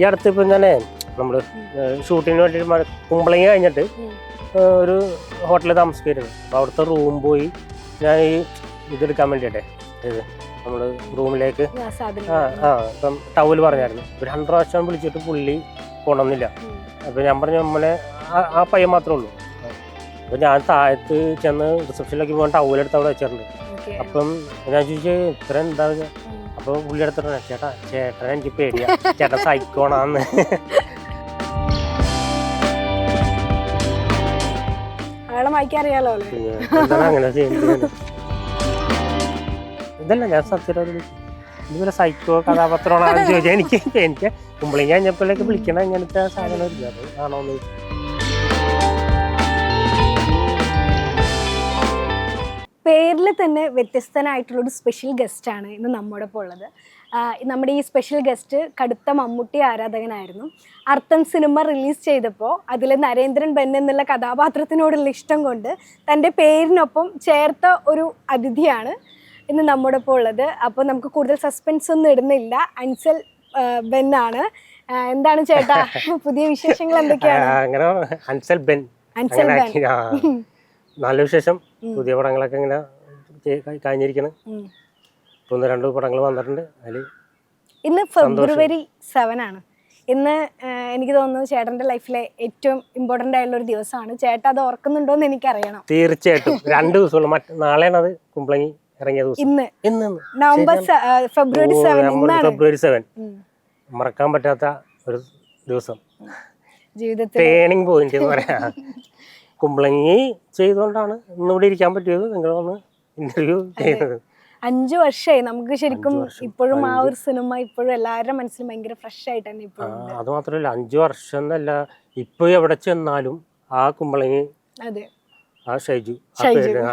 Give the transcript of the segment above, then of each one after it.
ഈ അടുത്ത് ഇപ്പം ഞാൻ നമ്മൾ ഷൂട്ടിന് വേണ്ടിയിട്ട് കുമ്പളങ്ങി കഴിഞ്ഞിട്ട് ഒരു ഹോട്ടലിൽ താമസിക്കായിരുന്നു അപ്പോൾ അവിടുത്തെ റൂം പോയി ഞാൻ ഈ ഇതെടുക്കാൻ വേണ്ടിയിട്ടെ ഇത് നമ്മൾ റൂമിലേക്ക് ആ ആ ഇപ്പം ടൗൽ പറഞ്ഞായിരുന്നു ഒരു രണ്ട് പ്രാവശ്യം വിളിച്ചിട്ട് പുള്ളി കൊണ്ടുവന്നില്ല. അപ്പോൾ ഞാൻ പറഞ്ഞു നമ്മളെ ആ- പയ്യൻ മാത്രമേ ഉള്ളൂ അപ്പോൾ ഞാൻ താഴത്ത് ചെന്ന് റിസപ്ഷനിലേക്ക് പോകാൻ ടൗലെടുത്ത് അവിടെ വെച്ചിട്ടുണ്ട്. അപ്പം ഞാൻ ചോദിച്ചു ഇത്ര എന്താ ഇത്?" ഉം. അപ്പോൾ പുള്ളി എടുത്തിട്ട് ചേട്ടാ ചേട്ടൻ എനിക്ക് പേടിയാ. ചേട്ടൻ സൈക്കോണാന്ന്. അങ്ങനെ ഇതല്ല ഞാൻ സത്യം ഇതുപോലെ സൈക്കോ കഥാപാത്രമാണെന്ന് ചോദിച്ചാൽ എനിക്ക് എനിക്ക് കുമ്പളിങ്ങ കഴിഞ്ഞപ്പോഴേക്ക് വിളിക്കണ ഇങ്ങനത്തെ സാധനം ഇല്ല. ആണോന്ന് ചോദിച്ചു. പേരിൽ തന്നെ വ്യത്യസ്തനായിട്ടുള്ള ഒരു സ്പെഷ്യൽ ഗസ്റ്റാണ് ആണ് ഇന്ന് നമ്മുടെ ഒപ്പം ഉള്ളത് നമ്മുടെ ഈ സ്പെഷ്യൽ ഗസ്റ്റ് കടുത്ത മമ്മൂട്ടി ആരാധകനായിരുന്നു. അർത്ഥം സിനിമ റിലീസ് ചെയ്തപ്പോൾ അതിൽ നരേന്ദ്രൻ ബെൻ എന്നുള്ള കഥാപാത്രത്തിനോടുള്ള ഇഷ്ടം കൊണ്ട് തന്റെ പേരിനൊപ്പം ചേർത്ത ഒരു അതിഥിയാണ് ഇന്ന് നമ്മുടെ ഒപ്പം ഉള്ളത്. അപ്പോൾ നമുക്ക് കൂടുതൽ സസ്പെൻസ് ഒന്നും ഇടുന്നില്ല. അൻസൽ ബെന്നാണ് ബെൻ ആണ്. എന്താണ് ചേട്ടാ? പുതിയ വിശേഷങ്ങൾ എന്തൊക്കെയാണ്? അങ്ങനെ അൻസൽ ബെൻ. അൻസൽ ബെൻ. നല്ല വിശേഷം. പുതിയ പടങ്ങളൊക്കെ ഇങ്ങനെ കഴിഞ്ഞിരിക്കണം. ഒന്ന് രണ്ട് പടങ്ങൾ വന്നിട്ടുണ്ട്. അതിൽ ഇന്ന് ഫെബ്രുവരി സെവൻ ആണ്. ഇന്ന് എനിക്ക് തോന്നുന്നു ചേട്ടന്റെ ലൈഫിലെ ഏറ്റവും ഇമ്പോർട്ടന്റ് ആയിട്ടുള്ള ഒരു ദിവസമാണ്. ചേട്ടൻ അത് ഓർക്കുന്നുണ്ടോ എന്ന് എനിക്കറിയണം. തീർച്ചയായിട്ടും. രണ്ട് ദിവസമുള്ളൂ. മറ്റ് നാളെയാണ് അത് കുമ്പളങ്ങി ഇറങ്ങിയ ദിവസം. ഇന്ന്. ഇന്ന്. November February seven February seven മറക്കാൻ പറ്റാത്ത ഒരു ദിവസം. ജീവിതത്തിൽ പോയിന്റ് പറയാ. കുമ്പളങ്ങി ചെയ്തുകൊണ്ടാണ് ഇന്നിവിടെ ഇരിക്കാൻ പറ്റിയത്. നിങ്ങൾ വന്ന് ഇന്റർവ്യൂ ചെയ്യുന്നത് അഞ്ചു വർഷമായി നമുക്ക് ശരിക്കും ഇപ്പോഴും ആ ഒരു സിനിമ ഇപ്പോഴും എല്ലാവരുടെ മനസ്സിൽ ഭയങ്കര ഫ്രഷ് ആയിട്ട് തന്നെ ഇപ്പോഴും അത് മാത്രമല്ല അഞ്ചു വർഷം എന്നല്ല ഇപ്പൊ എവിടെ ചെന്നാലും ആ കുമ്പളങ്ങി അതെ. ആ ഷൈജു ആ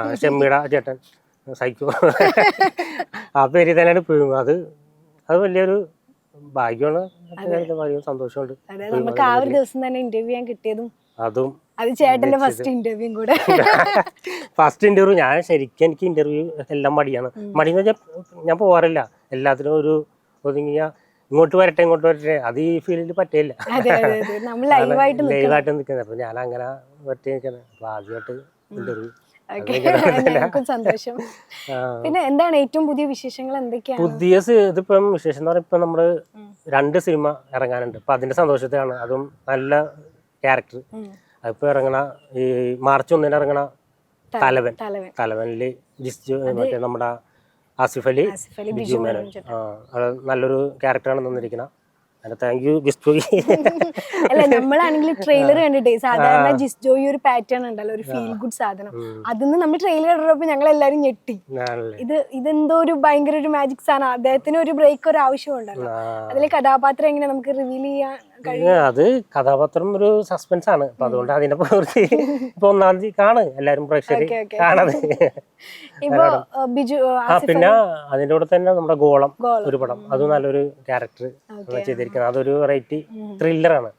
ചേട്ടൻ സൈക്കോ. ആ പേര് തന്നെയാണ് ഇപ്പോഴും. അത് അത് വലിയൊരു ഭാഗ്യമാണ്. ഭാഗ്യം സന്തോഷമുണ്ട് നമുക്ക് ആ ഒരു ദിവസം തന്നെ ഇന്റർവ്യൂ ചെയ്യാൻ കിട്ടിയതും അതും അത് ചേട്ടന്റെ ഫസ്റ്റ് ഇന്റർവ്യൂ കൂടെ. ഫസ്റ്റ് ഇന്റർവ്യൂ ഞാൻ ശരിക്കും എനിക്ക് ഇന്റർവ്യൂ എല്ലാം മടിയാണ്. മടി എന്ന് വെച്ചാൽ ഞാൻ പോകാറില്ല എല്ലാത്തിനും ഒരു ഒതുങ്ങിയ ഇങ്ങോട്ട് വരട്ടെ ഇങ്ങോട്ട് വരട്ടെ. അത് ഈ ഫീൽഡിൽ പറ്റില്ല ലൈവായിട്ട് നിൽക്കുന്നത്. അപ്പൊ ഞാൻ അങ്ങനെ വരട്ടെ നിൽക്കുന്നത്. അപ്പൊ ആദ്യമായിട്ട് ഇന്റർവ്യൂ സന്തോഷം. പിന്നെ എന്താണ് ഏറ്റവും പുതിയ വിശേഷങ്ങൾ എന്തൊക്കെയാണ്? പുതിയ ഇതിപ്പം വിശേഷം എന്ന് പറയുമ്പോൾ ഇപ്പം നമ്മൾ രണ്ട് സിനിമ ഇറങ്ങാനുണ്ട്. അപ്പൊ അതിന്റെ സന്തോഷത്തിലാണ്. അതും നല്ല ക്യാരക്ടർ ഉം. അതിപ്പോ ഇറങ്ങണ ഈ മാർച്ച് ഒന്നിന് ഇറങ്ങണ തലവൻ. തലവനിൽ തലവനിൽ മറ്റേ നമ്മുടെ ആസിഫ് അലി ബിജു മേനോൻ. നല്ലൊരു ക്യാരക്ടറാണ് തന്നിരിക്കുന്നത് താങ്ക് യു ജിസ്റ്റോയി അല്ല നമ്മളാണെങ്കിൽ ട്രെയിലർ കണ്ടിട്ടേ സാധാരണ ജിസ് ജോയി ഒരു പാറ്റേൺ ഉണ്ടല്ലോ ഒരു ഫീൽ ഗുഡ് സാധനം. അതിന്ന് നമ്മൾ ട്രെയിലർ കണ്ടപ്പോ ഞങ്ങൾ എല്ലാരും ഞെട്ടി ഇത് ഇതെന്തോ ഒരു ഭയങ്കര ഒരു മാജിക് സാധനം. അദ്ദേഹത്തിന് ഒരു ബ്രേക്ക് ഒരു ആവശ്യമുണ്ടല്ലോ അതിലെ കഥാപാത്രം എങ്ങനെ നമുക്ക് റിവീൽ ചെയ്യാൻ അത് കഥാപാത്രം ഒരു സസ്പെൻസ് ആണ് അപ്പൊ അതുകൊണ്ട് അതിനെ പ്രവൃത്തി ഇപ്പൊ ഒന്നാം തീയതി കാണ്. എല്ലാരും പ്രേക്ഷകർ കാണാതെ. ആ, പിന്നെ അതിന്റെ കൂടെ തന്നെ നമ്മുടെ ഗോളം. ഒരു പടം. അത് നല്ലൊരു ക്യാരക്ടർ ചെയ്തിരിക്കുന്നത്. അതൊരു വെറൈറ്റി ത്രില്ലറാണ് ആണ്.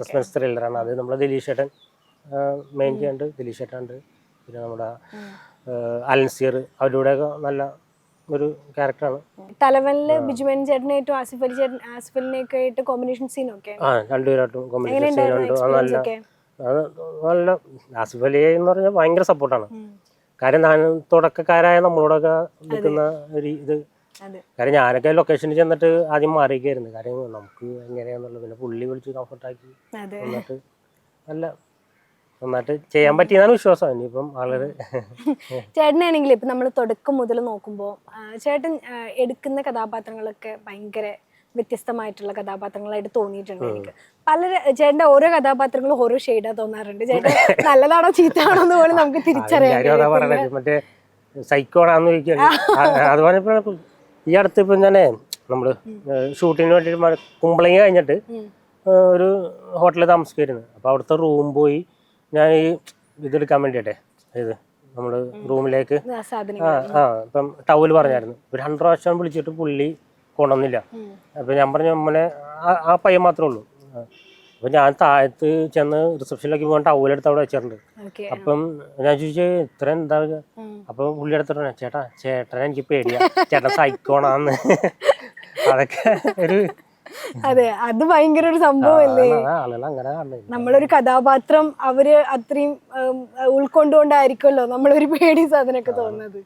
സസ്പെൻസ് ത്രില്ലറാണ് അത് നമ്മുടെ ദിലീഷ് ഏട്ടൻ മെയിൻ ചെയ്യുന്നുണ്ട് ദിലീഷ് ഏട്ടൻ ഉണ്ട് പിന്നെ നമ്മുടെ അലൻസിയർ അവരുടെ നല്ല ഒരു ക്യാരക്ടറാണ് തലവനിൽ ബിജുമൻ ചേട്ടനായിട്ടും ആസിഫ് അലി ചേട്ടൻ ആസിഫ് അലിനെയൊക്കെ ആയിട്ട് കോമ്പിനേഷൻ സീൻ ഒക്കെ ആ രണ്ടുപേരായിട്ടും കോമ്പിനേഷൻ സീൻ ഉണ്ട്. നല്ല അത് നല്ല ആസിഫ് അലി എന്ന് പറഞ്ഞാൽ ഭയങ്കര സപ്പോർട്ടാണ്. കാര്യം ഞാൻ തുടക്കക്കാരായ നമ്മളോടൊക്കെ നിൽക്കുന്ന ഒരു ഇത്. കാര്യം ഞാനൊക്കെ ലൊക്കേഷനിൽ ചെന്നിട്ട് ആദ്യം മാറിയൊക്കെയായിരുന്നു കാര്യം നമുക്ക് എങ്ങനെയാന്നുള്ളത് പിന്നെ പുള്ളി വിളിച്ച് കംഫർട്ടാക്കി എന്നിട്ട് നല്ല നന്നായിട്ട് ചെയ്യാൻ പറ്റിയെന്നാണ് വിശ്വാസം. ഇനിയിപ്പം ആളുകൾ ചേട്ടനാണെങ്കിൽ ഇപ്പൊ നമ്മൾ തുടക്കം മുതൽ നോക്കുമ്പോൾ ചേട്ടൻ എടുക്കുന്ന കഥാപാത്രങ്ങളൊക്കെ ഭയങ്കര വ്യത്യസ്തമായിട്ടുള്ള കഥാപാത്രങ്ങളായിട്ട് തോന്നിയിട്ടുണ്ട് എനിക്ക്. പല ചേട്ടന്റെ ഓരോ കഥാപാത്രങ്ങളും ഓരോ ഷെയ്ഡാ തോന്നാറുണ്ട്. ചേട്ടൻ നല്ലതാണോ ചീത്തയാണോ എന്ന് പോലും നമുക്ക് തിരിച്ചറിയാം മറ്റേ സൈക്കോണാന്ന് അതുപോലെ ഈ അടുത്ത് ഇപ്പം ഞാൻ നമ്മൾ ഷൂട്ടിങ്ങിന് വേണ്ടിയിട്ട് കുമ്പളങ്ങി കഴിഞ്ഞിട്ട് ഒരു ഹോട്ടലിൽ താമസിക്കായിരുന്നു അപ്പൊ അവിടുത്തെ റൂം പോയി ഞാൻ ഈ ഇതെടുക്കാൻ വേണ്ടിയിട്ടെ ഇത് നമ്മൾ റൂമിലേക്ക് ആ ആ ഇപ്പം ടൗൽ പറഞ്ഞായിരുന്നു. ഒരു ഹൺഡ്രഡ് പ്രാവശ്യം വിളിച്ചിട്ട് പുള്ളി കൊണ്ടുവന്നില്ല. അപ്പൊ ഞാൻ പറഞ്ഞു നമ്മളെ ആ- പയ്യൻ മാത്രമേ ഉള്ളൂ. അപ്പം ഞാൻ താഴത്ത് ചെന്ന് റിസപ്ഷനിലേക്ക് പോകാൻ ടവലെടുത്ത് അവിടെ വെച്ചിട്ടുണ്ട്. അപ്പം ഞാൻ ചോദിച്ചു ഇത്ര എന്താ? അപ്പൊ പുള്ളി എടുത്തിട്ട് ചേട്ടാ ചേട്ടനെ എനിക്ക് പേടിയാ. ചേട്ടൻ സൈക്കോണാന്ന് അതൊക്കെ ഒരു അതെ അത് ഭയങ്കര ഒരു സംഭവമല്ലേ കാണുന്നത് നമ്മളൊരു കഥാപാത്രം അവർ അത്രയും ഉൾക്കൊണ്ടുകൊണ്ടായിരിക്കുമല്ലോ നമ്മളൊരു പേടി സാധനമൊക്കെ തോന്നുന്നത്.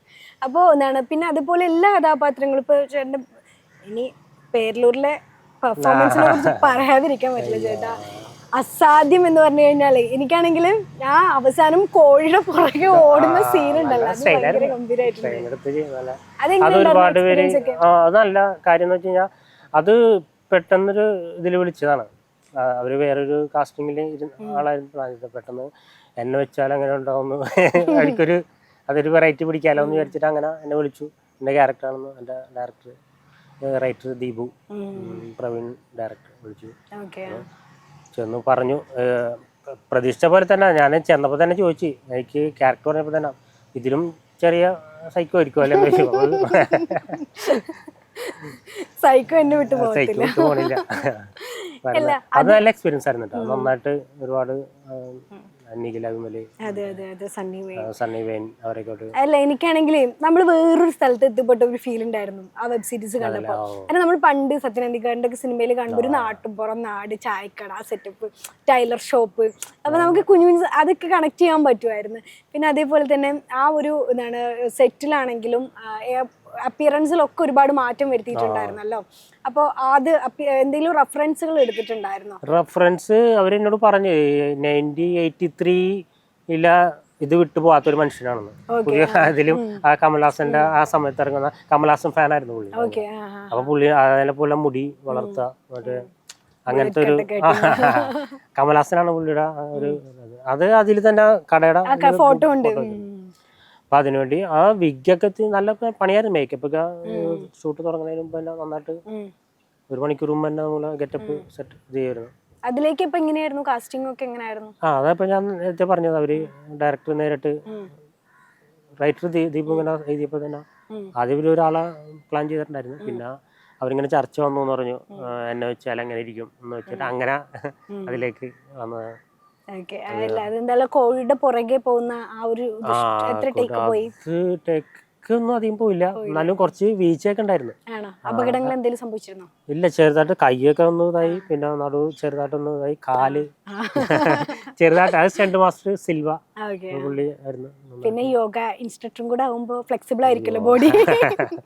അപ്പോൾ എന്താണ് പിന്നെ അതുപോലെ എല്ലാ കഥാപാത്രങ്ങളും ഇപ്പൊ ചേട്ടന്റെ ഇനി പേരലൂരിലെ പെർഫോമൻസിനെ കുറിച്ച് പറയാതിരിക്കാൻ പറ്റില്ല ചേട്ടാ. അസാധ്യം എന്ന് പറഞ്ഞു കഴിഞ്ഞാൽ എനിക്കാണെങ്കിൽ ഞാൻ അവസാനം കോഴിയുടെ പുറകെ ഓടുന്ന സീൻ ഉണ്ടല്ലോ അത്? ആ, നല്ല കാര്യം എന്ന് വെച്ച് കഴിഞ്ഞാൽ അത് പെട്ടെന്നൊരു ഇതിൽ വിളിച്ചതാണ്. അവർ വേറൊരു കാസ്റ്റിംഗിൽ ആളായിരുന്നു. പ്ലാൻ ചെയ്തത് പെട്ടെന്ന് എന്നെ വെച്ചാൽ അങ്ങനെ ഉണ്ടാവുന്നു എനിക്കൊരു അതൊരു വെറൈറ്റി പിടിക്കാലോ എന്ന് വിചാരിച്ചിട്ട് അങ്ങനെ എന്നെ വിളിച്ചു. എന്റെ ക്യാരക്ടറാണെന്ന് എന്റെ director writer Deepu Praveen director വിളിച്ചു. ചെന്ന് പറഞ്ഞു പ്രതീക്ഷിച്ച പോലെ തന്നെ ഞാൻ ചെന്നപ്പോൾ തന്നെ ചോദിച്ചു എനിക്ക് ക്യാരക്ടർ പറഞ്ഞപ്പോൾ തന്നെ ഇതിലും ചെറിയ സൈക്കോ ആയിരിക്കും അല്ലേ. സൈക്കോ എന്നെ വിട്ടു പോകുന്നില്ല സൈക്കോ പോകത്തില്ല. പോണില്ല. അത് നല്ല എക്സ്പീരിയൻസ് ആയിരുന്നു കേട്ടോ നന്നായിട്ട് ഒരുപാട് അല്ല എനിക്കാണെങ്കിൽ നമ്മൾ വേറൊരു സ്ഥലത്ത് എത്തിപ്പെട്ട ഒരു ഫീൽ ഉണ്ടായിരുന്നു ആ വെബ് സീരീസ് കണ്ടപ്പോൾ കാരണം നമ്മൾ പണ്ട് സത്യനന്ദിക്കാരന്റെ ഒക്കെ സിനിമയിൽ കാണുമ്പോൾ ഒരു നാട്ടുപുറം നാട് ചായക്കട സെറ്റപ്പ് ടൈലർ ഷോപ്പ് അപ്പൊ നമുക്ക് കുഞ്ഞു കുഞ്ഞു അതൊക്കെ കണക്ട് ചെയ്യാൻ പറ്റുമായിരുന്നു. പിന്നെ അതേപോലെ തന്നെ ആ ഒരു എന്താണ് സെറ്റിലാണെങ്കിലും അപ്പിയറൻസിലൊക്കെ ഒരുപാട് മാറ്റം വരുത്തിയിട്ടുണ്ടായിരുന്നല്ലോ. അപ്പോൾ അത് അപ്പി- എന്തെങ്കിലും റെഫറൻസുകൾ എടുത്തിട്ടുണ്ടായിരുന്നോ? റെഫറൻസ് അവരെന്നോട് പറഞ്ഞു നയന്റി എയ്റ്റി ത്രീ ഇല്ല ഇത് വിട്ടു പോകാത്തൊരു മനുഷ്യനാണെന്ന്. പുതിയ അതിലും ആ കമൽഹാസന്റെ ആ സമയത്ത് ഇറങ്ങുന്ന കമൽഹാസൻ ഫാനായിരുന്നു പുള്ളി. അപ്പൊ പുള്ളി അതേപോലെ പോലെ മുടി വളർത്തുക മറ്റേ അങ്ങനത്തെ ഒരു കമൽഹാസനാണ് പുള്ളിയുടെ ഒരു അത് അതിൽ തന്നെ കടയുടെ ഫോട്ടോ ഉണ്ട്. അപ്പൊ അതിനുവേണ്ടി ആ വിഗൊക്കെ എത്തി നല്ല പണിയായിരുന്നു മേക്കപ്പ് ഒക്കെ. ഷൂട്ട് തുടങ്ങുന്നതിന് മുമ്പ് തന്നെ നന്നായിട്ട് ഒരു മണിക്കൂർ മുമ്പ് തന്നെ നമ്മൾ ഗെറ്റപ്പ് സെറ്റ് ചെയ്യുമായിരുന്നു. അതിലേക്ക് ഇപ്പൊ എങ്ങനെയായിരുന്നു? കാസ്റ്റിംഗ് ഒക്കെ എങ്ങനെയായിരുന്നു? ആ അതപ്പോ ഞാൻ നേരത്തെ പറഞ്ഞത് അവർ ഡയറക്ടർ നേരിട്ട് റൈറ്റർ ദീപ് ഇങ്ങനെ എഴുതിയപ്പോ തന്നെ. ആദ്യം ഇവർ ഒരാളെ പ്ലാൻ ചെയ്തിട്ടുണ്ടായിരുന്നു. പിന്നെ അവരിങ്ങനെ ചർച്ച വന്നു എന്ന് പറഞ്ഞു. എന്നെ വെച്ചാൽ എങ്ങനെ ഇരിക്കും എന്ന് വെച്ചിട്ട് അങ്ങനെ അതിലേക്ക് വന്നത്. ഓക്കെ അല്ല അതെന്തായാലും കോഴിയുടെ പുറകെ പോകുന്ന ആ ഒരു എത്ര ടേക്ക് പോയി ഒന്നും അധികം പോയില്ല. എന്നാലും കുറച്ച് വീഴ്ചയൊക്കെ ഉണ്ടായിരുന്നു. അപകടങ്ങൾ എന്തെങ്കിലും സംഭവിച്ചിരുന്നോ? ഇല്ല ചെറുതായിട്ട് കൈയൊക്കെ ഒന്ന് ഇതായി. പിന്നെ നടു ചെറുതായിട്ടൊന്ന് ഇതായി. കാൽ. ചെറുതായിട്ട് അത് സ്റ്റണ്ട് മാസ്റ്റർ സിൽവ. പുള്ളി ആയിരുന്നു. പിന്നെ യോഗ ഇൻസ്ട്രക്ടറും കൂടെ ആകുമ്പോ ഫ്ലെക്സിബിൾ ആയിരിക്കുമല്ലോ ബോഡി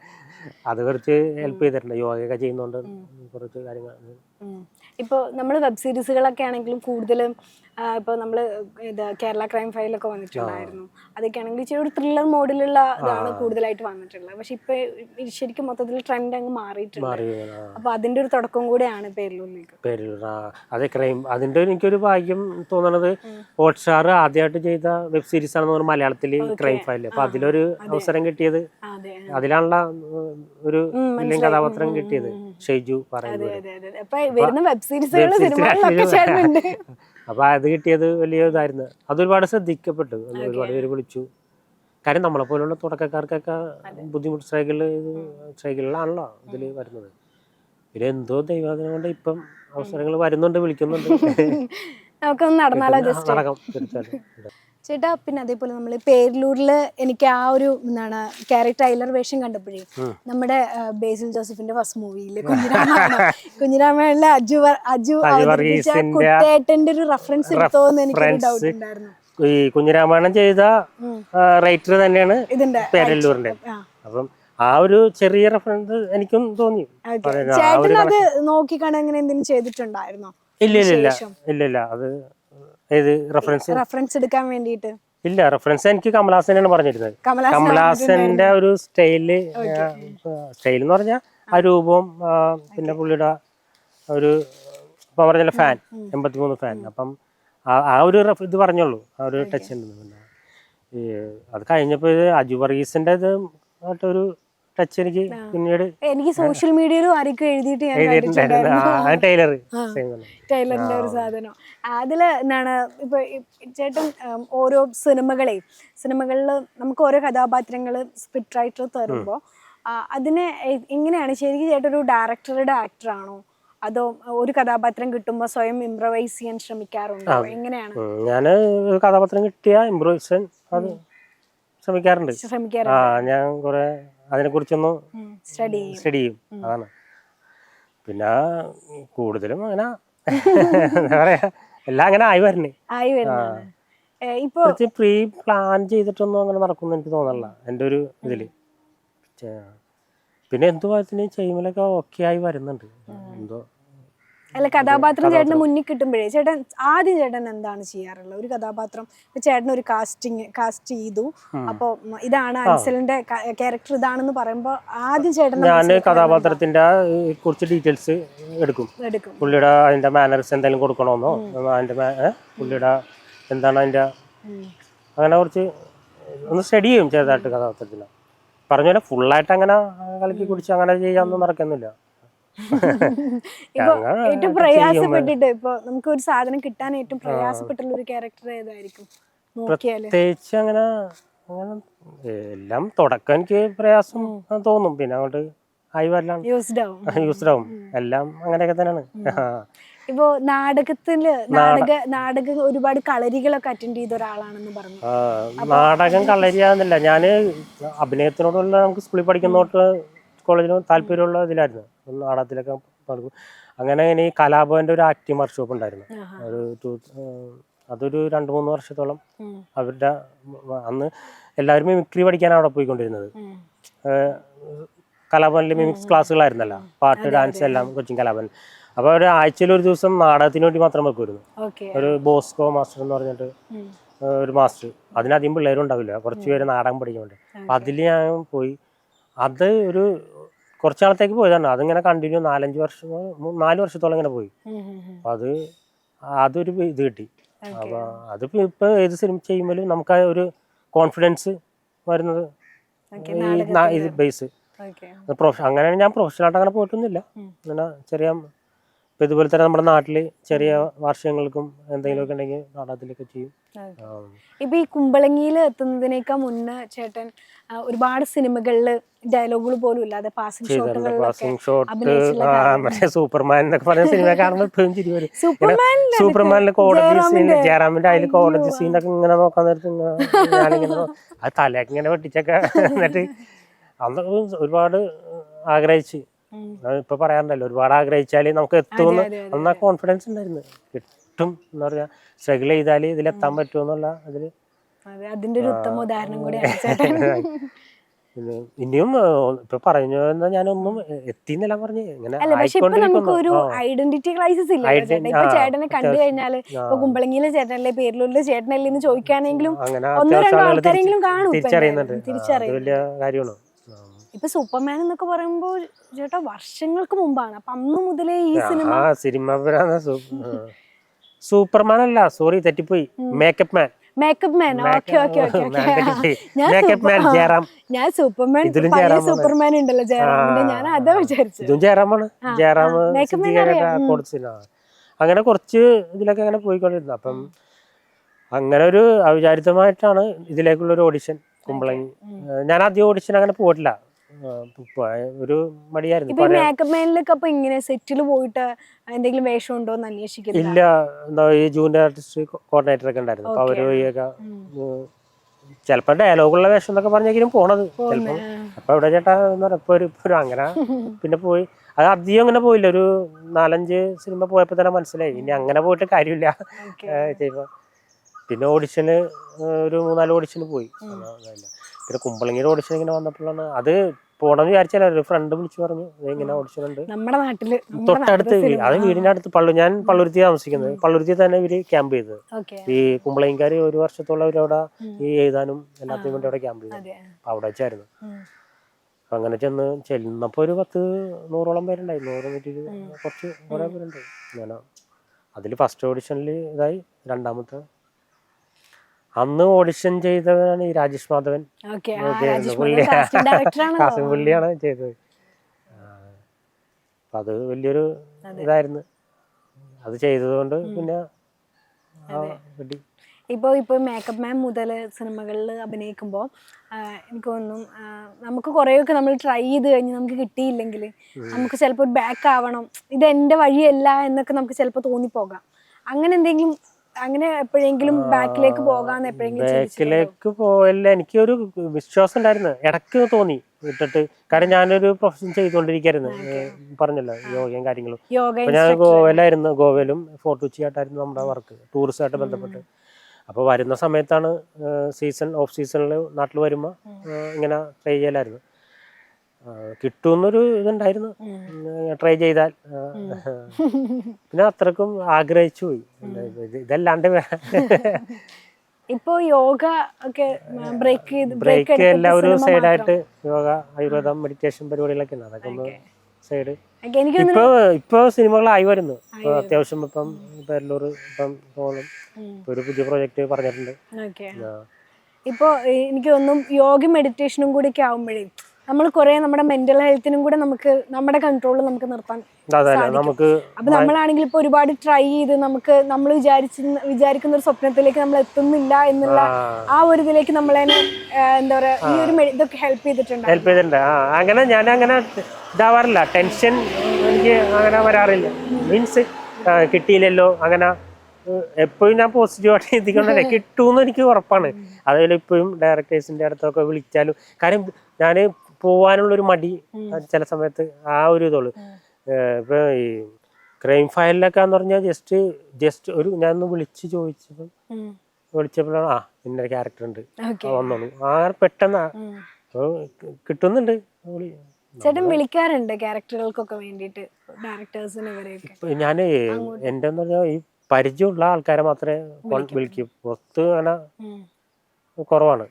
അത് കുറച്ച് ഹെൽപ്പ് ചെയ്തിട്ടുണ്ട്. യോഗയൊക്കെ ചെയ്യുന്നോണ്ട് കുറച്ച് കാര്യങ്ങൾ. ഇപ്പോൾ നമ്മൾ വെബ് സീരീസുകളൊക്കെ ആണെങ്കിലും കൂടുതലും ഇപ്പോൾ നമ്മൾ ഇത് കേരള ക്രൈം ഫയലൊക്കെ വന്നിട്ടുണ്ടായിരുന്നു. അതൊക്കെ ആണെങ്കിൽ ഇച്ചിരി ഒരു ത്രില്ലർ മോഡിലുള്ള ഇതാണ് കൂടുതലായിട്ട് വന്നിട്ടുള്ളത്. പക്ഷെ ഇപ്പൊ ശരിക്കും മൊത്തത്തിൽ ട്രെൻഡ് അങ്ങ് മാറിയിട്ടുണ്ട്. മാറി അപ്പൊ അതിന്റെ ഒരു തുടക്കം കൂടെയാണ് അതെ ക്രൈം അതിന്റെ ഒരു എനിക്കൊരു ഭാഗ്യം തോന്നണത് ഹോട്ട്സ്റ്റാർ ആദ്യമായിട്ട് ചെയ്ത വെബ് സീരീസ് ആണെന്ന് പറഞ്ഞാൽ മലയാളത്തിൽ ക്രൈം ഫയൽ അപ്പൊ അതിലൊരു അവസരം കിട്ടിയത് അതിലാണല്ലോ ഒരു കഥാപാത്രം കിട്ടിയത്. ഷെയ്ജു പറയുന്നത് അപ്പൊ അത് കിട്ടിയത് വലിയ ഇതായിരുന്നു. അതൊരുപാട് ശ്രദ്ധിക്കപ്പെട്ടു. ഒരുപാട് പേര് വിളിച്ചു. കാര്യം നമ്മളെ പോലുള്ള തുടക്കക്കാർക്കൊക്കെ ബുദ്ധിമുട്ട് സ്ട്രൈക്കിൾ സൈക്കിളിലാണല്ലോ ഇതിൽ വരുന്നത്. പിന്നെ എന്തോ ദൈവം കൊണ്ട് ഇപ്പം അവസരങ്ങൾ വരുന്നുണ്ട് വിളിക്കുന്നുണ്ട്. നമുക്കൊന്ന് നടന്നാലോ ജസ്റ്റ്. നടക്കാം തീർച്ചയായിട്ടും. ചേട്ടാ പിന്നെ അതേപോലെ നമ്മൾ പേരിലൂരിൽ എനിക്ക് ആ ഒരു എന്താണ് ക്യാരക്ടർ ടൈലർ വേഷം കണ്ടപ്പോഴേ നമ്മുടെ ബേസിൽ ജോസഫിന്റെ ഫസ്റ്റ് മൂവിയിൽ കുഞ്ഞിരാമേളിലെ അജു അജു അവതരിപ്പിച്ച കുട്ടേട്ടന്റെ ഒരു റെഫറൻസ് എടുത്തോന്ന് എന്ന് എനിക്ക് ഡൗട്ട് ഉണ്ടായിരുന്നു. ഈ കുഞ്ഞിരാമായണം ചെയ്ത റൈറ്റർ തന്നെയാണ് പേരല്ലൂരിന്റെ. അപ്പം ആ ഒരു ചെറിയ റെഫറൻസ് എനിക്കും തോന്നി. ചേട്ടൻ അത് നോക്കിക്കാണാൻ അങ്ങനെ എന്തെങ്കിലും ചെയ്തിട്ടുണ്ടായിരുന്നോ? ഇല്ല ഇല്ല? ഇല്ല ഇല്ല അത് ഏത് റെഫറൻസ് റെഫറൻസ് എടുക്കാൻ വേണ്ടിയിട്ട്. ഇല്ല റെഫറൻസ് എനിക്ക് കമലഹാസനാണ് പറഞ്ഞിരുന്നത്. കമലഹാസന്റെ ഒരു സ്റ്റൈൽ സ്റ്റൈൽ എന്ന് പറഞ്ഞാൽ ആ രൂപവും പിന്നെ പുള്ളിയുടെ ഒരു ഇപ്പൊ പറഞ്ഞല്ലോ ഫാൻ എൺപത്തിമൂന്ന് ഫാൻ അപ്പം ആ- ഒരു ഇത് പറഞ്ഞോളൂ ആ ഒരു ടച്ച് ഉണ്ട് അത് കഴിഞ്ഞപ്പോൾ ഇത് അജു വർഗീസിന്റെ ഇത് ആയിട്ടൊരു ടച്ച് എനിക്ക് പിന്നീട് എനിക്ക് സോഷ്യൽ മീഡിയയിലും ആരൊക്കെ എഴുതിയിട്ട് ഞാൻ ടൈലർ ടൈലറിന്റെ ഒരു സാധനം. അതിൽ എന്താണ് ഇപ്പൊ ചേട്ടൻ ഓരോ സിനിമകളെ സിനിമകളിൽ നമുക്ക് ഓരോ കഥാപാത്രങ്ങൾ സ്ക്രിപ്റ്റ് റൈറ്റർ തരുമ്പോൾ അതിനെ എങ്ങനെയാണ്? ശരിക്കും ചേട്ടൻ ഒരു ഡയറക്ടറുടെ ആക്ടറാണോ അതോ ഒരു കഥാപാത്രം കിട്ടുമ്പോൾ സ്വയം ഇംപ്രവൈസ് ചെയ്യാൻ ശ്രമിക്കാറുണ്ടോ? എങ്ങനെയാണ്? ഞാൻ കഥാപാത്രം കിട്ടിയ ഇമ്പ്രൂവൈസേഷൻ അത് ശ്രമിക്കാറുണ്ട്. ശ്രമിക്കാറ് ആ ഞാൻ കുറെ അതിനെ കുറിച്ചൊന്ന് സ്റ്റഡി ചെയ്യും. സ്റ്റഡി ചെയ്യും. അതാണ്. പിന്നെ കൂടുതലും അങ്ങനെ എന്താ പറയാ എല്ലാം അങ്ങനെ ആയി വരണേ. ആയി വരുന്നതാണ്. ഇപ്പോ പ്രീ പ്ലാൻ ചെയ്തിട്ടൊന്നും അങ്ങനെ നടക്കുന്നു എനിക്ക് തോന്നല എന്റെ ഒരു ഇതിൽ പിന്നെ എന്തു കാര്യത്തിന് ചെയ്യുമ്പോഴൊക്കെ ഓക്കെ ആയി വരുന്നുണ്ട്. എന്തോ അല്ല കഥാപാത്രം ചേട്ടന് മുന്നിൽ കിട്ടുമ്പോഴേ ചേട്ടൻ ആദ്യം ചേട്ടൻ എന്താണ് ചെയ്യാറുള്ളത്? ഒരു കഥാപാത്രം ചേട്ടൻ ഒരു കാസ്റ്റിംഗ് കാസ്റ്റ് ചെയ്തു. അപ്പൊ ഇതാണ് അൻസലിന്റെ ക്യാരക്ടർ ഇതാണെന്ന് പറയുമ്പോ ആദ്യം ചേട്ടൻ ഞാൻ കഥാപാത്രത്തിന്റെ കുറച്ച് ഡീറ്റെയിൽസ് എടുക്കും. എടുക്കും. പുള്ളിയുടെ അതിന്റെ മാനേഴ്സ് എന്തെങ്കിലും കൊടുക്കണമെന്നോ അതിന്റെ പുള്ളിയുടെ എന്താണ് അതിന്റെ? അങ്ങനെ കുറച്ച് ഒന്ന് സ്റ്റഡി ചെയ്യും ചെറുതായിട്ട് കഥാപാത്രത്തിന്. പറഞ്ഞ പോലെ ഫുള്ളായിട്ട് അങ്ങനെ കലക്കി കുടിച്ച് അങ്ങനെ ചെയ്യാനൊന്നും നടക്കുന്നില്ല ഇപ്പൊ ഏറ്റവും പ്രയാസപ്പെട്ടിട്ട് ഇപ്പൊ നമുക്ക് ഒരു സാധനം കിട്ടാൻ ഏറ്റവും പ്രയാസപ്പെട്ടുള്ള ഒരു ക്യാരക്ടർ ഏതായിരിക്കും? പ്രത്യേകിച്ച് അങ്ങനെ അങ്ങനെ എല്ലാം തുടക്കം എനിക്ക് പ്രയാസം തോന്നും. പിന്നെ അങ്ങോട്ട് ആയി വരലാണ്. യൂസ്ഡ് ആവും. യൂസ്ഡ് ആവും. എല്ലാം അങ്ങനെയൊക്കെ തന്നെയാണ്. ഇപ്പൊ ഇപ്പോ നാടകത്തിൽ നാടക നാടക ഒരുപാട് കളരികളൊക്കെ അറ്റൻഡ് ചെയ്ത ഒരാളാണെന്ന് പറഞ്ഞു. നാടകം കളരിയാന്നില്ല. ഞാൻ അഭിനയത്തിനോടുള്ള നമുക്ക് സ്കൂളിൽ പഠിക്കുന്ന തൊട്ട് കോളേജിന് താല്പര്യമുള്ള ഇതിലായിരുന്നു. നാടകത്തിലൊക്കെ പങ്കെടുക്കും അങ്ങനെ ഇനി കലാഭവന്റെ ഒരു ആക്ടിങ് വർക്ക്ഷോപ്പ് ഉണ്ടായിരുന്നു. ഒരു ടൂ അതൊരു രണ്ട് മൂന്ന് വർഷത്തോളം. അവരുടെ അന്ന് എല്ലാവരും മിമിക്രി പഠിക്കാനാണ് അവിടെ പോയിക്കൊണ്ടിരുന്നത്. കലാഭവനിലെ കലാഭവനിൽ മിമിക്സ് ക്ലാസ്സുകളായിരുന്നല്ലോ. പാട്ട് ഡാൻസ് എല്ലാം കൊച്ചിൻ കലാഭവൻ. അപ്പൊ ഒരു ആഴ്ചയിൽ ഒരു ദിവസം നാടകത്തിന് വേണ്ടി മാത്രം വെക്കുമായിരുന്നു. ഒരു ബോസ്കോ മാസ്റ്റർ എന്ന് പറഞ്ഞിട്ട് ഒരു മാസ്റ്റർ. അതിനധികം പിള്ളേരും ഉണ്ടാവില്ല. കുറച്ച് പേര് നാടകം പഠിക്കുന്നുണ്ട്. അപ്പൊ അതിൽ ഞാൻ പോയി. അത് ഒരു കുറച്ചാളത്തേക്ക് പോയതാണ്. അതിങ്ങനെ കണ്ടിന്യൂ നാലഞ്ച് വർഷം നാല് വർഷത്തോളം ഇങ്ങനെ പോയി. അത് അതൊരു ഇത് കിട്ടി. അപ്പൊ അത് ഇപ്പൊ ഏത് സിനിമ ചെയ്യുമ്പോഴും നമുക്ക് ഒരു കോൺഫിഡൻസ് വരുന്നത് ഇത് ബേസ് അങ്ങനെ ഞാൻ പ്രൊഫഷണലായിട്ട് അങ്ങനെ പോയിട്ടൊന്നുമില്ല. അങ്ങനെ ചെറിയ ഇപ്പൊ ഇതുപോലെ തന്നെ നമ്മുടെ നാട്ടിൽ ചെറിയ വാർഷികങ്ങൾക്കും എന്തെങ്കിലുമൊക്കെ ഉണ്ടെങ്കിൽ നാടകത്തിലൊക്കെ ചെയ്യും. ഇപ്പൊ ഈ കുമ്പളങ്ങിയിൽ എത്തുന്നതിനേക്കാൾ മുന്നേ ചേട്ടൻ ഒരുപാട് സിനിമകളിൽ ഡയലോഗുകൾ പോലും ഇല്ലാതെ പാസിംഗ് ഷോട്ടുകളിലൊക്കെ സൂപ്പർമാൻ എന്നൊക്കെ പറയുന്ന സിനിമ കാണുമ്പോൾ സൂപ്പർമാനിലെ കോടതി സീൻ ജയറാമിന്റെ. അതിൽ കോടതി സീനൊക്കെ ഇങ്ങനെ നോക്കാൻ നേരത്ത് ഞാനിങ്ങനെ അത് തലയൊക്കെ ഇങ്ങനെ വെട്ടിച്ചൊക്കെ എന്നിട്ട് അന്നൊക്കെ ഒരുപാട് ആഗ്രഹിച്ച്. ഇപ്പൊ പറയാറുണ്ടല്ലോ ഒരുപാട് ആഗ്രഹിച്ചാൽ നമുക്ക് എത്തുമെന്ന്. അന്ന് ആ കോൺഫിഡൻസ് ഉണ്ടായിരുന്നു. കിട്ടും എന്ന് പറയാ. സ്ട്രഗിൾ ചെയ്താൽ ഇതിലെത്താൻ പറ്റുമെന്നുള്ള അതിൽ അതെ അതിന്റെ ഒരു ഉത്തമ ഉദാഹരണം കൂടിയാണ് ഇനിയും ഇപ്പൊ പറഞ്ഞു ഞാനൊന്നും എത്തിന്നല്ല പറഞ്ഞു. ഇങ്ങനെ അല്ല പക്ഷെ ഇപ്പൊ നമുക്ക് ഒരു ഐഡന്റിറ്റി ക്രൈസിസ് ഇല്ല? ഇപ്പൊ ചേട്ടനെ കണ്ടു കഴിഞ്ഞാൽ ഇപ്പൊ കുമ്പളങ്ങിയിലെ ചേട്ടനല്ലേ പേരിലുള്ള ചേട്ടനല്ലേ എന്ന് ചോദിക്കാനെങ്കിലും ഒന്നോ രണ്ടോ ആൾക്കാരെങ്കിലും കാണും തിരിച്ചറിയും. ഇപ്പൊ സൂപ്പർമാൻ എന്നൊക്കെ പറയുമ്പോ ചേട്ടാ വർഷങ്ങൾക്ക് മുമ്പാണ്. അപ്പൊ അന്ന് മുതലേ ഈ സിനിമ സിനിമ സൂപ്പർമാൻ അല്ല സോറി തെറ്റിപ്പോയി. Makeup man. Makeup man okay okay okay ഞാൻ സൂപ്പർമാൻ പഴയ സൂപ്പർമാൻ ഉണ്ടല്ലോ ജയറാമിന്റെ ഞാൻ അതാ വിചാരിച്ചത്. ജയറാമാണ്. ജയറാം അങ്ങനെ കുറച്ച് ഇതിലൊക്കെ അങ്ങനെ പോയിക്കൊണ്ടിരുന്നു. അപ്പം അങ്ങനെ ഒരു അവിചാരിതമായിട്ടാണ് ഇതിലേക്കുള്ള ഒരു ഓഡിഷൻ കുമ്പളങ്ങി. ഞാൻ ആദ്യം ഓഡിഷൻ അങ്ങനെ പോയിട്ടില്ല. ഒരു മടിയായിരുന്നു. ഇപ്പൊ മേക്കപ്പ് മാനിലൊക്കെ അപ്പൊ ഇങ്ങനെ സെറ്റിൽ പോയിട്ട് എന്തെങ്കിലും വേഷം ഉണ്ടോ എന്ന് അന്വേഷിക്കുന്നു ഇല്ല. എന്താ ഈ ജൂനിയർ ആർട്ടിസ്റ്റ് കോർഡിനേറ്റർ ഒക്കെ ഉണ്ടായിരുന്നു. അപ്പൊ അവർ. വഴിയൊക്കെ ചിലപ്പോ ഡയലോഗുള്ള വേഷം എന്നൊക്കെ പറഞ്ഞെങ്കിലും പോണത്. ചിലപ്പോ അപ്പൊ ഇവിടെ ചേട്ടാ എന്ന് പറയുമ്പോ ഒരു ഒരു അങ്ങനെ. പിന്നെ പോയി. അത് അധികം അങ്ങനെ പോയില്ല. ഒരു നാലഞ്ച് സിനിമ പോയപ്പോ തന്നെ മനസ്സിലായി. ഇനി അങ്ങനെ പോയിട്ട് കാര്യമില്ല. ചെയ്യുമ്പോ പിന്നെ ഓഡിഷന് ഒരു മൂന്നാൽ ഓഡിഷന് പോയി. പിന്നെ കുമ്പളങ്ങിയുടെ ഓഡിഷൻ ഇങ്ങനെ വന്നപ്പോഴാണ് അത് പോണെന്ന് വിചാരിച്ചാൽ ഒരു ഫ്രണ്ട് വിളിച്ചു പറഞ്ഞു. "ദേ ഇങ്ങനെ ഓഡിഷൻ ഉണ്ട്. നമ്മുടെ നാട്ടിൽ തൊട്ടടുത്ത് അത് വീടിന്റെ അടുത്ത് പള്ളു ഞാൻ പള്ളുരുത്തി താമസിക്കുന്നത്. പള്ളുരുത്തി തന്നെ ഇവർ ക്യാമ്പ് ചെയ്തത്. ഈ കുമ്പളങ്ങിക്കാര് ഒരു വർഷത്തോളം അവരവിടെ ഈ എഴുതാനും എല്ലാത്തിനും വേണ്ടി അവിടെ ക്യാമ്പ് ചെയ്തത്. അവിടെ വെച്ചായിരുന്നു. അപ്പൊ അങ്ങനെ ചെന്ന് ചെല്ലുന്നപ്പോ ഒരു പത്ത് നൂറോളം പേരുണ്ടായി നൂറ് നൂറ്റി ഇരുപത് കുറച്ച് കുറെ പേരുണ്ട് ഞാൻ അതിൽ ഫസ്റ്റ് ഓഡിഷനിൽ ഇതായി. രണ്ടാമത്തെ അന്ന് ഓഡിഷൻ ചെയ്തവനാണ് ഈ രാജേഷ് മാധവൻ. പുള്ളിയാണ് ചെയ്തത്. അപ്പൊ അത് വലിയൊരു ഇതായിരുന്നു. അത് ചെയ്തതുകൊണ്ട് പിന്നെ ഇപ്പൊ ഇപ്പൊ ഇപ്പോൾ ഇപ്പോൾ മേക്കപ്പ് മാൻ മുതൽ സിനിമകളിൽ അഭിനയിക്കുമ്പോൾ എനിക്ക് തോന്നുന്നു ആ, നമുക്ക് കുറേയൊക്കെ നമ്മൾ ട്രൈ ചെയ്ത് കഴിഞ്ഞ് നമുക്ക് കിട്ടിയില്ലെങ്കിൽ നമുക്ക് ചിലപ്പോൾ ബാക്ക് ആവണം. ഇത് എന്റെ വഴിയല്ല എന്നൊക്കെ നമുക്ക് ചിലപ്പോൾ തോന്നിപ്പോകാം. അങ്ങനെ എന്തെങ്കിലും അങ്ങനെ എപ്പോഴെങ്കിലും ബാക്കിലേക്ക് പോകാന്ന് എപ്പോഴെങ്കിലും? ബാക്കിലേക്ക് പോയല്ല എനിക്കൊരു വിശ്വാസം ഉണ്ടായിരുന്നു. ഇടയ്ക്ക് തോന്നി വിട്ടിട്ട്. കാരണം ഞാനൊരു പ്രൊഫഷൻ ചെയ്തുകൊണ്ടിരിക്കായിരുന്നു. പറഞ്ഞല്ലോ യോഗയും കാര്യങ്ങളും. അപ്പൊ ഞാൻ ഗോവയിലായിരുന്നു ഗോവയിലും ഫോർട്ട് കൊച്ചിയായിട്ടായിരുന്നു നമ്മുടെ വർക്ക് ടൂറിസമായിട്ട് ബന്ധപ്പെട്ട്. അപ്പോൾ വരുന്ന സമയത്താണ് സീസൺ ഓഫ് സീസണിൽ നാട്ടിൽ വരുമ്പോൾ ഇങ്ങനെ ട്രൈ ചെയ്യലായിരുന്നു. കിട്ടുമെന്നൊരു ഇതുണ്ടായിരുന്നു. ട്രൈ ചെയ്താൽ പിന്നെ അത്രക്കും ആഗ്രഹിച്ചു പോയി. ഇത് ഇതല്ലാണ്ട് ഇപ്പോ യോഗ ഒക്കെ ബ്രേക്ക് ബ്രേക്ക് എല്ലാം ഒരു സൈഡായിട്ട് യോഗ ആയുർവേദം മെഡിറ്റേഷൻ പരിപാടികളൊക്കെ ഉണ്ട്. അതൊക്കെ ഒന്ന് സൈഡ് ഇപ്പൊ ഇപ്പൊ സിനിമകളായി വരുന്നു അത്യാവശ്യം ഇപ്പം പെരലൂർ ഇപ്പം തോന്നും. ഒരു പുതിയ പ്രോജക്റ്റ് പറഞ്ഞിട്ടുണ്ട്. ഇപ്പോ എനിക്ക് തോന്നും യോഗ മെഡിറ്റേഷനും കൂടി ഒക്കെ ആവുമ്പോഴേ നമ്മൾ കുറെ നമ്മുടെ മെന്റൽ ഹെൽത്തിനും കൂടെ നമുക്ക് നമ്മുടെ കൺട്രോൾ നമുക്ക് നിർത്താൻ നമുക്ക് അപ്പൊ നമ്മളാണെങ്കിൽ ഇപ്പൊ ഒരുപാട് ട്രൈ ചെയ്ത് നമുക്ക് നമ്മൾ വിചാരിച്ച വിചാരിക്കുന്ന ഒരു സ്വപ്നത്തിലേക്ക് നമ്മൾ എത്തുന്നില്ല എന്നുള്ള ആ, ഒരു ഇതിലേക്ക് നമ്മളെ എന്താ പറയാ ഈ ഒരു ഇതൊക്കെ ഹെൽപ്പ് ചെയ്തിട്ടുണ്ട്. ഹെൽപ്പ് ചെയ്തിട്ടുണ്ട്. അങ്ങനെ ഞാൻ അങ്ങനെ ഇതാവാറില്ല. ടെൻഷൻ എനിക്ക് അങ്ങനെ വരാറില്ല. മീൻസ് കിട്ടിയില്ലല്ലോ അങ്ങനെ എപ്പോഴും ഞാൻ പോസിറ്റീവായിട്ട് ചിന്തിക്കണ്ടേ കിട്ടുമെന്ന് എനിക്ക് ഉറപ്പാണ്. അതേപോലെ ഇപ്പോഴും ഡയറക്ടേഴ്സിന്റെ അടുത്തൊക്കെ വിളിച്ചാലും കാര്യം ഞാൻ പോവാനുള്ളൊരു മടി ചില സമയത്ത് ആ ഒരു ഇതുള്ളൂ. ഇപ്പൊ ഈ ക്രൈം ഫയലിലൊക്കെ എന്ന് പറഞ്ഞാൽ ജസ്റ്റ് ജസ്റ്റ് ഒരു ഞാൻ ഒന്ന് വിളിച്ച് ചോദിച്ചപ്പോൾ വിളിച്ചപ്പോഴാണ് ആ ഇന്നൊരു ക്യാരക്ടർ ഉണ്ട്. വന്നോളൂ. ആ പെട്ടെന്ന്. കിട്ടുന്നുണ്ട്. ചേട്ടൻ വിളിക്കാറുണ്ട് ക്യാരക്ടറുകൾക്കൊക്കെ വേണ്ടിയിട്ട് ഡയറക്ടേഴ്സിന് ഇവരെയൊക്കെ. ഇപ്പൊ ഞാൻ എന്റെ എന്ന് പറഞ്ഞാൽ ഈ പരിചയമുള്ള ആൾക്കാരെ മാത്രമേ വിളിക്കൂ. പുറത്ത് അങ്ങനെ. കുറവാണ്.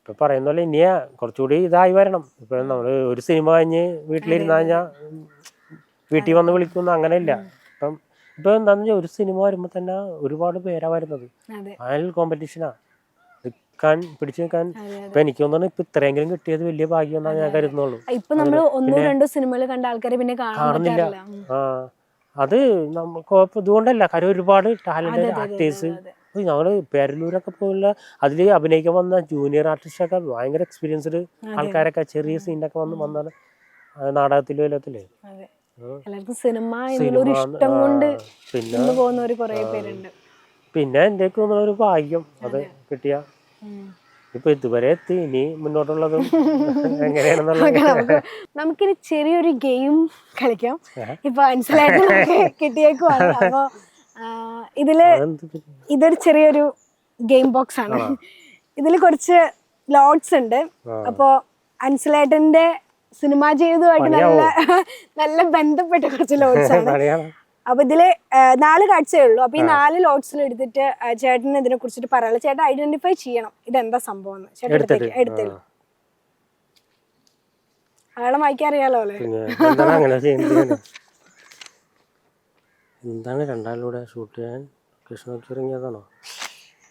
ഇപ്പൊ പറയുന്ന പോലെ ഇനിയാ കുറച്ചുകൂടി ഇതായി വരണം. ഇപ്പൊ നമ്മൾ ഒരു സിനിമ കഴിഞ്ഞ് വീട്ടിലിരുന്ന് കഴിഞ്ഞാൽ വീട്ടിൽ വന്ന് വിളിക്കുന്ന അങ്ങനെയില്ല. ഇപ്പം ഇപ്പൊ എന്താന്ന് വെച്ചാൽ ഒരു സിനിമ വരുമ്പോ തന്നെ ഒരുപാട് പേരാ വരുന്നത്. ഫൈനൽ കോമ്പറ്റീഷനാ നിൽക്കാൻ പിടിച്ചു നിൽക്കാൻ ഇപ്പൊ എനിക്ക് തോന്നുന്നു ഇപ്പൊ ഇത്രയെങ്കിലും കിട്ടിയത് വലിയ ഭാഗ്യം എന്നാണ് ഞാൻ കരുതുന്നുള്ളൂ. ഇപ്പൊ നമ്മൾ ഒന്നോ രണ്ടോ സിനിമകൾ കണ്ട ആൾക്കാരെ പിന്നെ കാണുന്നില്ല. ആ അത് നമുക്ക് ഇതുകൊണ്ടല്ല. കാര്യം ഒരുപാട് ടാലന്റഡ് ആക്ടേഴ്സ് അതെ. ഞങ്ങൾ പേരലൂരൊക്കെ പോലുള്ള അതിൽ അഭിനയിക്കാൻ വന്ന ജൂനിയർ ആർട്ടിസ്റ്റൊക്കെ ഭയങ്കര എക്സ്പീരിയൻസ്ഡ് ആൾക്കാരൊക്കെ ചെറിയ സീനൊക്കെ വന്ന് വന്നാൽ നാടകത്തിലും എല്ലാത്തിലേ. എല്ലാവർക്കും സിനിമ ഇഷ്ടം കൊണ്ട് പോകുന്നവര് പേരുണ്ട്. പിന്നെ എന്റെ തോന്നുന്ന ഒരു ഭാഗ്യം അത് കിട്ടിയ. ഇപ്പൊ ഇതുവരെ എത്തി ഇനി മുന്നോട്ടുള്ളതും എങ്ങനെയാണെന്നുള്ള നമുക്കിനി ചെറിയൊരു ഗെയിം കളിക്കാം. ഇപ്പൊ മനസ്സിലായിട്ട് കിട്ടിയേക്കുവാണ്. അപ്പൊ ഇതിൽ ഇതൊരു ചെറിയൊരു ഗെയിം ബോക്സ് ആണ്. ഇതിൽ കുറച്ച് ലോഡ്സ് ഉണ്ട്. അപ്പോ അൻസലേട്ടന്റെ സിനിമാ ജീവിതമായിട്ട് നല്ല നല്ല ബന്ധപ്പെട്ട കുറച്ച് ലോഡ്സ് ആണ്. അപ്പൊ ഇതിൽ നാല് കാഴ്ചയേ ഉള്ളൂ. അപ്പൊ ഈ നാല് ലോഡ്സിൽ എടുത്തിട്ട് ചേട്ടന് ഇതിനെ കുറിച്ചിട്ട് പറയാനുള്ള ചേട്ടൻ ഐഡന്റിഫൈ ചെയ്യണം ഇതെന്താ സംഭവം എന്ന്. ചേട്ടൻ എടുത്തേക്ക് അയാളെ വായിക്കാൻ അറിയാലോ അല്ലേ? എന്താണ് രണ്ടാളിലൂടെ ഷൂട്ട് ചെയ്യാൻ? കൃഷ്ണ ഇറങ്ങിയതാണോ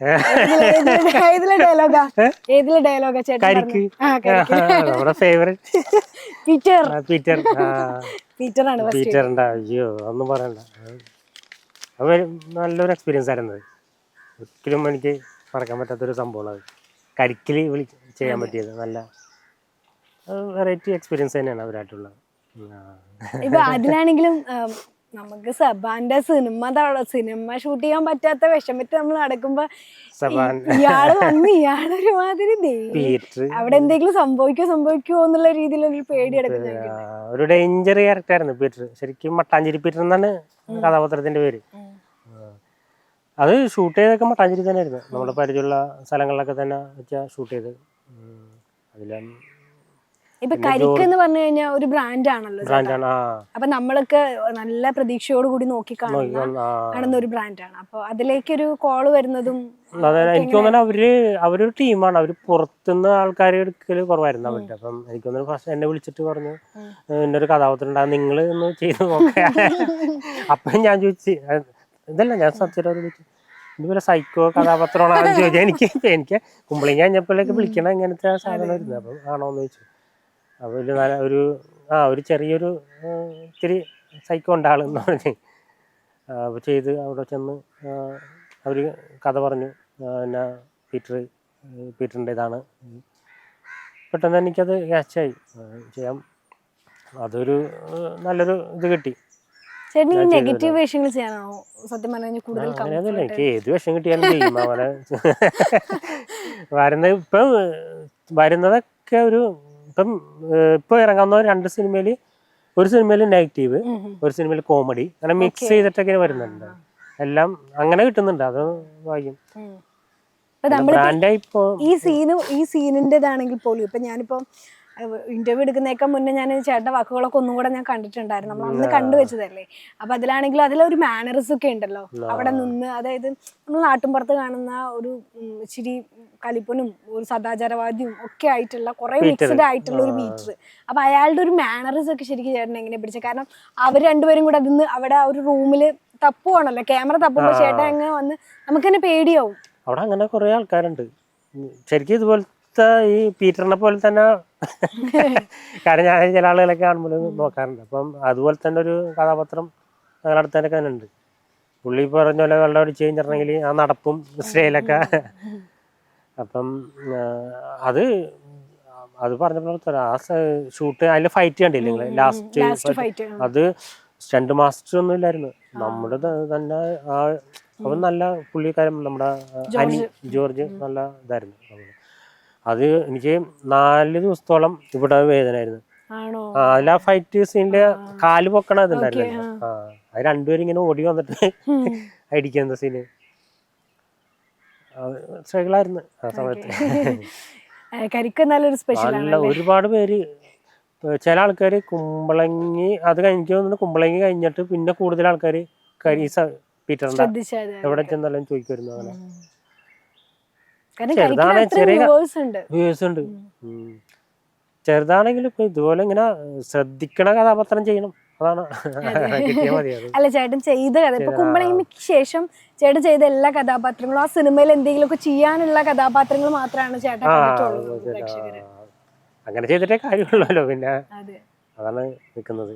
ഇതിലെ- ഇതിലെ ഡയലോഗാ ഏതിലെ ഡയലോഗാ ചേട്ടൻ കരിക്ക്. പറഞ്ഞത്? ആ കരിക്ക്. നമ്മുടെ ഫേവറേറ്റ് പീറ്റർ പീറ്റർ ആ. പീറ്റർ ആണ് ഫസ്റ്റ് പീറ്ററിന്റെ അയ്യോ ഒന്നും പറയണ്ട. അത് നല്ലൊരു എക്സ്പീരിയൻസ് ആയിരുന്നു. ഒരിക്കലും എനിക്ക് മറക്കാൻ പറ്റാത്തൊരു സംഭവമാണ് അത്. കരിക്കിൽ വിളി ചെയ്യാൻ പറ്റിയത്. നല്ല വെറൈറ്റി എക്സ്പീരിയൻസ് തന്നെയാണ് അവരായിട്ടുള്ളത്. ഇപ്പൊ അതിലാണെങ്കിലും നമുക്ക് സബാന്റെ സിനിമ സിനിമ ഷൂട്ട് ചെയ്യാൻ പറ്റാത്ത വിഷമത്തിൽ നമ്മൾ നടക്കുമ്പോ സബാൻ. ഇയാൾ വന്ന് ഇയാളൊരു മാതിരി ദേ- പീറ്റർ. അവിടെ എന്തെങ്കിലും സംഭവിക്കോ സംഭവിക്കോ എന്നുള്ള രീതിയിലൊരു പേടി ഒരു ഡേഞ്ചർ ക്യാരക്ടർ ആയിരുന്നു പീറ്റർ. ശരിക്കും മട്ടാഞ്ചേരി പീറ്റർ എന്നാണ് കഥാപാത്രത്തിന്റെ പേര്. അത് ഷൂട്ട് ചെയ്തൊക്കെ മട്ടാഞ്ചേരി തന്നെ ആയിരുന്നു നമ്മുടെ പരിചയമുള്ള സ്ഥലങ്ങളിലൊക്കെ തന്നെ വെച്ചാ ഷൂട്ട് ചെയ്ത് ഉം. അതിലും ഇപ്പൊ കരിക്ക് എന്ന് പറഞ്ഞു കഴിഞ്ഞാൽ ഒരു ബ്രാൻഡ് ആണല്ലോ ബ്രാൻഡാണ് ആ. അപ്പൊ നമ്മളൊക്കെ നല്ല പ്രതീക്ഷയോട് കൂടി നോക്കി കാണുന്ന ഒരു ബ്രാൻഡാണ് അപ്പൊ അതിലേക്കൊരു കോൾ വരുന്നതും അതെ എനിക്ക് തോന്നുന്നു അവർ അവരൊരു ടീമാണ് അവർ പുറത്തുനിന്ന് ആൾക്കാരെ എടുക്കൽ കുറവായിരുന്നു അവരുടെ. അപ്പം എനിക്ക് തോന്നുന്നു ഫസ്റ്റ് എന്നെ വിളിച്ചിട്ട് പറഞ്ഞു എന്റെ ഒരു കഥാപാത്രം ഉണ്ടാകും നിങ്ങൾ ഒന്ന് ചെയ്ത് നോക്കുക അപ്പം ഞാൻ ചോദിച്ചു "അത് ഇതല്ല ഞാൻ സത്യരോട് ചോദിച്ചു ഇതുപോലെ സൈക്കോ കഥാപാത്രമാണോ? ചോദിച്ചാൽ എനിക്ക് എനിക്ക് കുമ്പളിങ്ങ കഴിഞ്ഞപ്പോഴേക്ക് വിളിക്കണം ഇങ്ങനത്തെ സാധനം വരുന്നത് അപ്പം ആണോന്ന് ചോദിച്ചു. അപ്പോൾ ഒരു നല്ല ഒരു ആ ഒരു ചെറിയൊരു ഇത്തിരി സൈക്കോ ഉണ്ടാളെന്ന് പറഞ്ഞ്. അപ്പോൾ ചെയ്ത് അവിടെ ചെന്ന് അവർ കഥ പറഞ്ഞു. പിന്നെ പീറ്റർ പീറ്ററിന്റെ ഇതാണ്. പെട്ടെന്ന് എനിക്കത് ക്യാച്ചായി ചെയ്യാം. അതൊരു നല്ലൊരു ഇത് കിട്ടി. നെഗറ്റീവ് വേഷങ്ങൾ ചെയ്യാനാണോ? സത്യം പറഞ്ഞു കൂടുതൽ അങ്ങനെയൊന്നുമില്ല? എനിക്ക് ഏത് വിഷം കിട്ടിയാലും ചെയ്യും അവനെ. വരുന്ന ഇപ്പം വരുന്നതൊക്കെ ഒരു ഇപ്പം ഇപ്പൊ ഇറങ്ങാവുന്ന രണ്ട് സിനിമയിൽ ഒരു സിനിമയിൽ നെഗറ്റീവ്. ഒരു സിനിമയിൽ കോമഡി. അങ്ങനെ മിക്സ് ചെയ്തിട്ടൊക്കെ വരുന്നുണ്ട്. എല്ലാം അങ്ങനെ കിട്ടുന്നുണ്ട്. അത് ഇപ്പോ ഈ സീനും ഈ സീനിന്റെതാണെങ്കിൽ പോലും ഇപ്പൊ ഞാനിപ്പോ ഇന്റർവ്യൂ എടുക്കുന്നേക്കാൾ മുന്നേ ഞാൻ ചേട്ടന്റെ വാക്കുകളൊക്കെ ഒന്നും കൂടെ ഞാൻ കണ്ടിട്ടുണ്ടായിരുന്നു. നമ്മൾ അന്ന് കണ്ടു വെച്ചതല്ലേ. അപ്പൊ അതിലാണെങ്കിലും അതിലൊരു മാനറസ് ഒക്കെ ഉണ്ടല്ലോ. അവിടെ നിന്ന് അതായത് നമ്മൾ നാട്ടിൻപുറത്ത് കാണുന്ന ഒരു ഇച്ചിരി കലിപ്പനും ഒരു സദാചാരവാദിയും ഒക്കെ ആയിട്ടുള്ള കുറെ മിക്സ്ഡ് ആയിട്ടുള്ള ഒരു മീറ്റർ അപ്പൊ അയാളുടെ ഒരു മാനറസ് ഒക്കെ ശരിക്കും ചേട്ടൻ എങ്ങനെ പിടിച്ചത് കാരണം അവർ രണ്ടുപേരും കൂടെ അതിന്ന് അവിടെ ഒരു റൂമിൽ തപ്പുവാണല്ലോ. ക്യാമറ തപ്പുമ്പോൾ ചേട്ടൻ അങ്ങ് വന്ന് നമുക്ക് തന്നെ പേടിയാവും. അവിടെ അങ്ങനെ കുറെ ആൾക്കാരുണ്ട്. ശരിക്കും ഇതുപോലത്തെ ഈ പീറ്ററിനെ പോലെ തന്നെ കാരണം ഞാൻ ചില ആളുകളൊക്കെ കാണുമ്പോൾ നോക്കാറുണ്ട്. അപ്പം അതുപോലെ തന്നെ ഒരു കഥാപാത്രം ഞങ്ങളുടെ അടുത്ത് തന്നെ തന്നെ ഉണ്ട് പുള്ളി പറഞ്ഞ പോലെ വെള്ളം അടിച്ച് കഴിഞ്ഞിട്ടുണ്ടെങ്കിൽ ആ നടപ്പും സ്റ്റൈലൊക്കെ അപ്പം അത് അത് പറഞ്ഞപ്പോൾ ആ ഷൂട്ട് അതിൽ ഫൈറ്റ് കണ്ടില്ലേ നിങ്ങൾ ലാസ്റ്റ് അത് സ്റ്റണ്ട് മാസ്റ്റർ ഒന്നും ഇല്ലായിരുന്നു. നമ്മുടെ തന്നെ ആ അവൻ നല്ല പുള്ളിക്കാരൻ നമ്മുടെ അനി ജോർജ്. നല്ല ഇതായിരുന്നു. അത് എനിക്ക് നാല് ദിവസത്തോളം ഇവിടെ വേദനയായിരുന്നു ആണോ? ആ അതിൽ ആ ഫൈറ്റ് സീനിൽ കാൽ പൊക്കണ ഇതുണ്ടായിരുന്നു ആ. അത് രണ്ടുപേരും ഇങ്ങനെ ഓടി വന്നിട്ട് അടിക്കുന്ന സീന് സ്ട്രഗിളായിരുന്നു ആ സമയത്ത്. നല്ല ഒരുപാട് പേര് ചില ആൾക്കാർ കുമ്പളങ്ങി അത് തോന്നുന്നു കുമ്പളങ്ങി കഴിഞ്ഞിട്ട് പിന്നെ കൂടുതൽ ആൾക്കാർ കരീസ പീറ്ററിന്റെ എവിടെ ചെന്നാലും ചോദിക്കുമായിരുന്നു അങ്ങനെ. ചെറുതാണ്, ചെറിയ- ഉണ്ട്. ഇപ്പൊ ഇതുപോലെ ഇങ്ങനെ ശ്രദ്ധിക്കണ കഥാപാത്രം ചെയ്യണം. അതാണ്. അല്ല ചേട്ടൻ ചെയ്ത കഥ. ഇപ്പൊ കുമ്പളങ്ങിക്ക് ശേഷം ചേട്ടൻ ചെയ്ത എല്ലാ കഥാപാത്രങ്ങളും ആ സിനിമയിൽ എന്തെങ്കിലുമൊക്കെ ചെയ്യാനുള്ള കഥാപാത്രങ്ങൾ മാത്രമാണ് ചേട്ടൻ അങ്ങനെ ചെയ്തിട്ടേ കാര്യമുള്ളല്ലോ പിന്നെ. അതെ. അതാണ് നിൽക്കുന്നത്.